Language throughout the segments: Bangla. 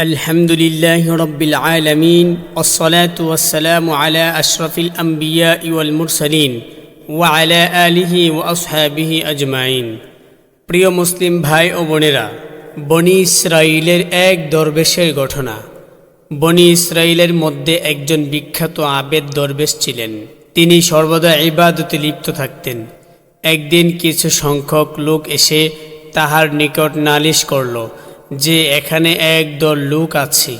الحمد لله رب العالمين والصلاة والسلام على أشرف الأنبياء والمرسلين وعلى آله وأصحابه أجمعين প্রিয় মুসলিম ভাই ও বোনেরা বনি ইসরায়েলের এক দরবেশের ঘটনা বনি ইসরায়েলের মধ্যে একজন বিখ্যাত আবেদ দরবেশ ছিলেন তিনি সর্বদা ইবাদতে লিপ্ত থাকতেন একদিন কিছু সংখ্যক লোক এসে তাহার নিকট নালিশ করল যে এখানে একদল লোক আছে,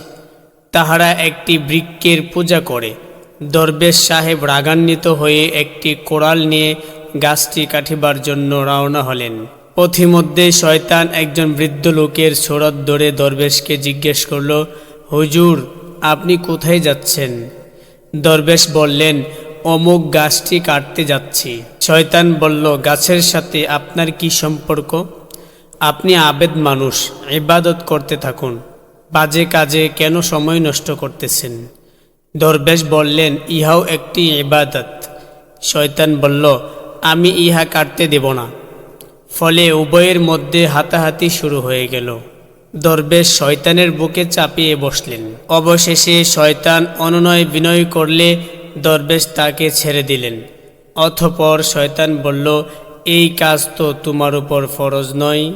তাহারা একটি বৃক্ষের পূজা করে। দরবেশ সাহেব রাগান্বিত হয়ে একটি কোড়াল নিয়ে গাছটি কাটিবার জন্য রওনা হলেন। পথিমধ্যে শয়তান একজন বৃদ্ধ লোকের সোরত ধরে দরবেশকে জিজ্ঞেস করল, হুজুর, আপনি কোথায় যাচ্ছেন? দরবেশ বললেন, অমুক গাছটি কাটতে যাচ্ছি। শয়তান বলল, গাছের সাথে আপনার কি সম্পর্ক? আপনি আবেদ মানুষ, ইবাদত করতে থাকুন। বাজে কাজে কেন সময় নষ্ট করতেছেন? দরবেশ বললেন, ইহাও একটি ইবাদত। শয়তান বলল, আমি ইহা কাটতে দেব না। ফলে উভয়ের মধ্যে হাতাহাতি শুরু হয়ে গেল। দরবেশ শয়তানের বুকে চাপিয়ে বসলেন। অবশেষে শয়তান অনুনয় বিনয় করলে দরবেশ তাকে ছেড়ে দিলেন। অথপর শয়তান বলল, এই কাজ তো তোমার উপর ফরজ নয়।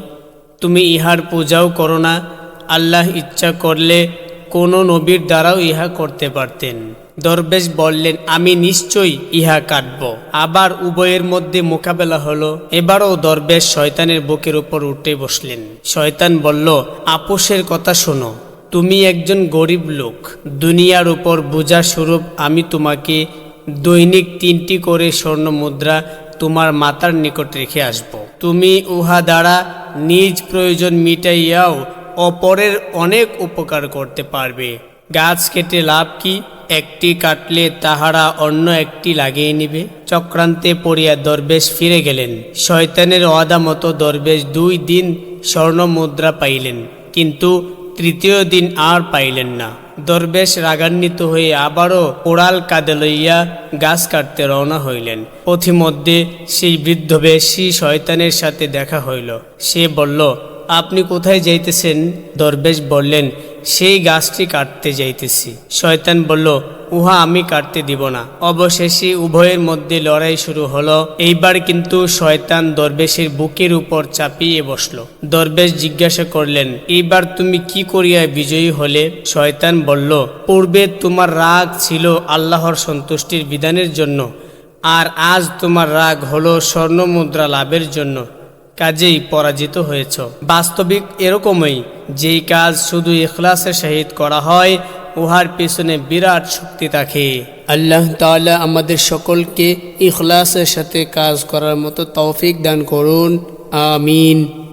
তুমি ইহার পূজাও করো না। আল্লাহ ইচ্ছা করলে কোনো নবীর দ্বারাও ইহা করতে পারতেন। দরবেশ বললেন, আমি নিশ্চয়ই ইহা কাটব। আবার উভয়ের মধ্যে মোকাবেলা হলো। এবারও দরবেশ শয়তানের বুকের উপর উঠে বসলেন। শয়তান বলল, আপোষের কথা শোনো। তুমি একজন গরিব লোক। দুনিয়ার উপর বোঝা স্বরূপ আমি তোমাকে দৈনিক তিনটি করে স্বর্ণ মুদ্রা তোমার মাতার নিকট রেখে আসব। তুমি উহা দ্বারা নিজ প্রয়োজন মিটাইয়াও অপরের অনেক উপকার করতে পারবে। গাছ কেটে লাভ কি? একটি কাটলে তাহারা অন্য একটি লাগিয়ে নিবে। চক্রান্তে পড়িয়া দরবেশ ফিরে গেলেন। শয়তানের ওয়াদা মতো দরবেশ দুই দিন স্বর্ণ মুদ্রা পাইলেন, কিন্তু তৃতীয় দিন আর পাইলেন না। দরবেশ রাগান্বিত হয়ে আবারও ওড়াল কাঁদে লইয়া গাছ কাটতে রওনা হইলেন। পথিমধ্যে সেই বৃদ্ধ বেশি শয়তানের সাথে দেখা হইল। সে বলল, আপনি কোথায় যাইতেছেন? দরবেশ বললেন, সেই গাছটি কাটতে যাইতেছি। শয়তান বলল উহা আমি কাটতে দিব না। অবশেষে উভয়ের মধ্যে লড়াই শুরু হলো। এইবার কিন্তু শয়তান দরবেশের বুকের উপর চাপিয়ে বসল। দরবেশ জিজ্ঞাসা করলেন, এইবার তুমি কি করিয়া বিজয়ী হলে? শয়তান বলল, পূর্বে তোমার রাগ ছিল আল্লাহর সন্তুষ্টির বিধানের জন্য, আর আজ তোমার রাগ হলো স্বর্ণ মুদ্রা লাভের জন্য। কাজেই পরাজিত হয়েছ। বাস্তবিক এরকমই, যেই কাজ শুধু ইখলাসের সহিত করা হয় উহার পিছনে বিরাট শক্তি থাকে। আল্লাহ তালা আমাদের সকলকে ইখলাসের সাথে কাজ করার মতো তৌফিক দান করুন। আমিন।